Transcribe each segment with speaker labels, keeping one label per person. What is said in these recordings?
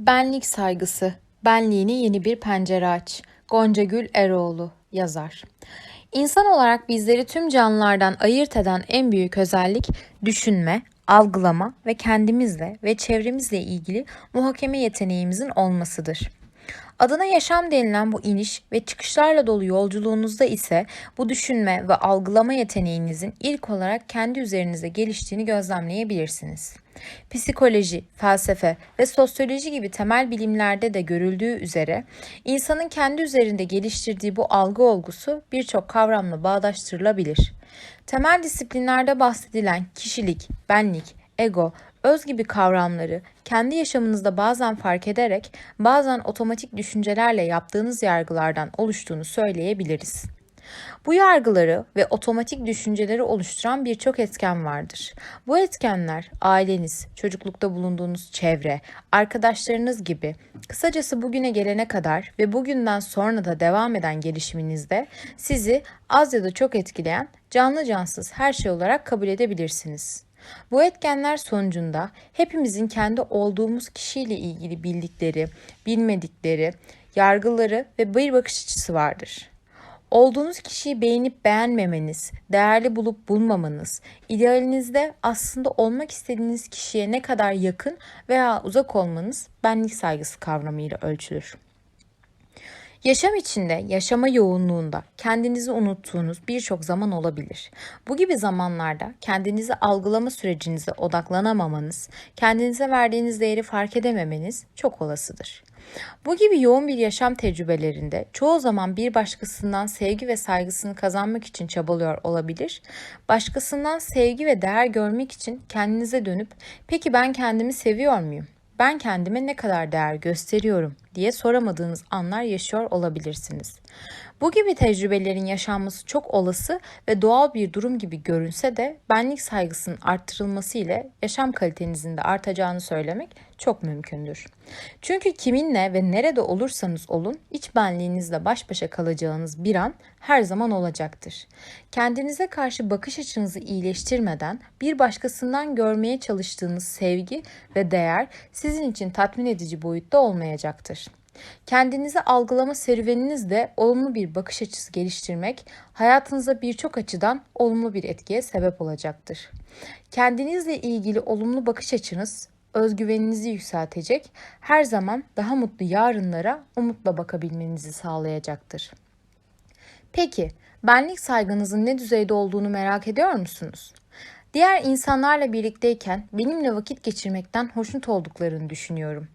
Speaker 1: Benlik saygısı, benliğini yeni bir pencere aç. Gonca Gül Eroğlu yazar. İnsan olarak bizleri tüm canlılardan ayırt eden en büyük özellik düşünme, algılama ve kendimizle ve çevremizle ilgili muhakeme yeteneğimizin olmasıdır. Adına yaşam denilen bu iniş ve çıkışlarla dolu yolculuğunuzda ise bu düşünme ve algılama yeteneğinizin ilk olarak kendi üzerinizde geliştiğini gözlemleyebilirsiniz. Psikoloji, felsefe ve sosyoloji gibi temel bilimlerde de görüldüğü üzere insanın kendi üzerinde geliştirdiği bu algı olgusu birçok kavramla bağdaştırılabilir. Temel disiplinlerde bahsedilen kişilik, benlik, ego, öz gibi kavramları kendi yaşamınızda bazen fark ederek bazen otomatik düşüncelerle yaptığınız yargılardan oluştuğunu söyleyebiliriz. Bu yargıları ve otomatik düşünceleri oluşturan birçok etken vardır. Bu etkenler aileniz, çocuklukta bulunduğunuz çevre, arkadaşlarınız gibi kısacası bugüne gelene kadar ve bugünden sonra da devam eden gelişiminizde sizi az ya da çok etkileyen canlı cansız her şey olarak kabul edebilirsiniz. Bu etkenler sonucunda hepimizin kendi olduğumuz kişiyle ilgili bildikleri, bilmedikleri, yargıları ve bir bakış açısı vardır. Olduğunuz kişiyi beğenip beğenmemeniz, değerli bulup bulmamanız, idealinizde aslında olmak istediğiniz kişiye ne kadar yakın veya uzak olmanız benlik saygısı kavramıyla ölçülür. Yaşam içinde, yaşama yoğunluğunda kendinizi unuttuğunuz birçok zaman olabilir. Bu gibi zamanlarda kendinizi algılama sürecinize odaklanamamanız, kendinize verdiğiniz değeri fark edememeniz çok olasıdır. Bu gibi yoğun bir yaşam tecrübelerinde çoğu zaman bir başkasından sevgi ve saygısını kazanmak için çabalıyor olabilir. Başkasından sevgi ve değer görmek için kendinize dönüp peki ben kendimi seviyor muyum? Ben kendime ne kadar değer gösteriyorum diye soramadığınız anlar yaşıyor olabilirsiniz. Bu gibi tecrübelerin yaşanması çok olası ve doğal bir durum gibi görünse de benlik saygısının arttırılması ile yaşam kalitenizin de artacağını söylemek çok mümkündür. Çünkü kiminle ve nerede olursanız olun iç benliğinizle baş başa kalacağınız bir an her zaman olacaktır. Kendinize karşı bakış açınızı iyileştirmeden bir başkasından görmeye çalıştığınız sevgi ve değer sizin için tatmin edici boyutta olmayacaktır. Kendinizi algılama serüveninizde olumlu bir bakış açısı geliştirmek hayatınıza birçok açıdan olumlu bir etkiye sebep olacaktır. Kendinizle ilgili olumlu bakış açınız özgüveninizi yükseltecek, her zaman daha mutlu yarınlara umutla bakabilmenizi sağlayacaktır. Peki, benlik saygınızın ne düzeyde olduğunu merak ediyor musunuz? Diğer insanlarla birlikteyken benimle vakit geçirmekten hoşnut olduklarını düşünüyorum.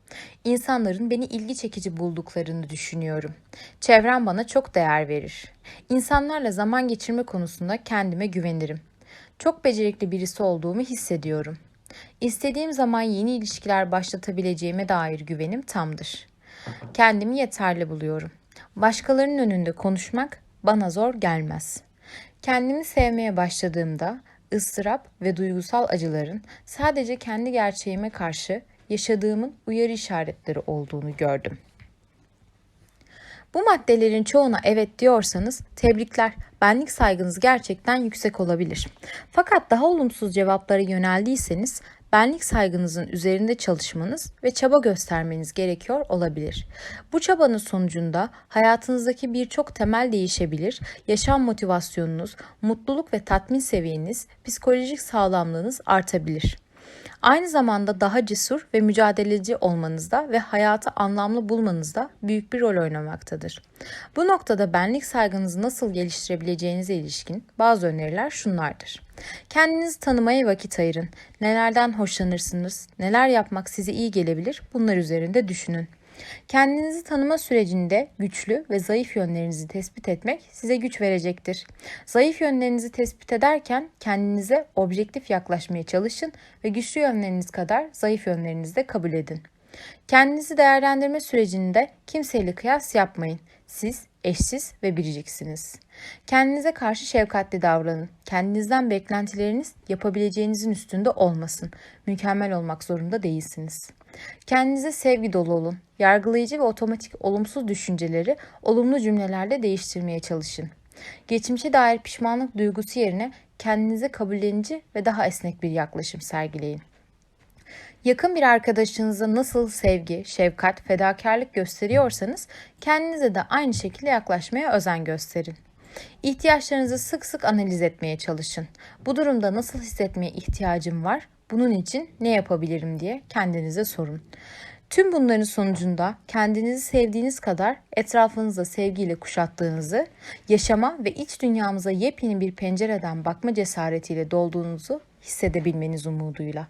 Speaker 1: İnsanların beni ilgi çekici bulduklarını düşünüyorum. Çevrem bana çok değer verir. İnsanlarla zaman geçirme konusunda kendime güvenirim. Çok becerikli birisi olduğumu hissediyorum. İstediğim zaman yeni ilişkiler başlatabileceğime dair güvenim tamdır. Kendimi yeterli buluyorum. Başkalarının önünde konuşmak bana zor gelmez. Kendimi sevmeye başladığımda ıstırap ve duygusal acıların sadece kendi gerçeğime karşı yaşadığımın uyarı işaretleri olduğunu gördüm. Bu maddelerin çoğuna evet diyorsanız tebrikler. Benlik saygınız gerçekten yüksek olabilir. Fakat daha olumsuz cevaplara yöneldiyseniz benlik saygınızın üzerinde çalışmanız ve çaba göstermeniz gerekiyor olabilir. Bu çabanın sonucunda hayatınızdaki birçok temel değişebilir, yaşam motivasyonunuz, mutluluk ve tatmin seviyeniz, psikolojik sağlamlığınız artabilir. Aynı zamanda daha cesur ve mücadeleci olmanızda ve hayatı anlamlı bulmanızda büyük bir rol oynamaktadır. Bu noktada benlik saygınızı nasıl geliştirebileceğinize ilişkin bazı öneriler şunlardır. Kendinizi tanımaya vakit ayırın. Nelerden hoşlanırsınız, neler yapmak size iyi gelebilir bunlar üzerinde düşünün. Kendinizi tanıma sürecinde güçlü ve zayıf yönlerinizi tespit etmek size güç verecektir. Zayıf yönlerinizi tespit ederken kendinize objektif yaklaşmaya çalışın ve güçlü yönleriniz kadar zayıf yönlerinizi de kabul edin. Kendinizi değerlendirme sürecinde kimseyle kıyas yapmayın. Siz eşsiz ve biriciksiniz. Kendinize karşı şefkatli davranın. Kendinizden beklentileriniz yapabileceğinizin üstünde olmasın. Mükemmel olmak zorunda değilsiniz. Kendinize sevgi dolu olun. Yargılayıcı ve otomatik olumsuz düşünceleri olumlu cümlelerle değiştirmeye çalışın. Geçmişe dair pişmanlık duygusu yerine kendinize kabullenici ve daha esnek bir yaklaşım sergileyin. Yakın bir arkadaşınıza nasıl sevgi, şefkat, fedakarlık gösteriyorsanız kendinize de aynı şekilde yaklaşmaya özen gösterin. İhtiyaçlarınızı sık sık analiz etmeye çalışın. Bu durumda nasıl hissetmeye ihtiyacım var? Bunun için ne yapabilirim diye kendinize sorun. Tüm bunların sonucunda kendinizi sevdiğiniz kadar etrafınızda sevgiyle kuşattığınızı, yaşama ve iç dünyamıza yepyeni bir pencereden bakma cesaretiyle dolduğunuzu hissedebilmeniz umuduyla.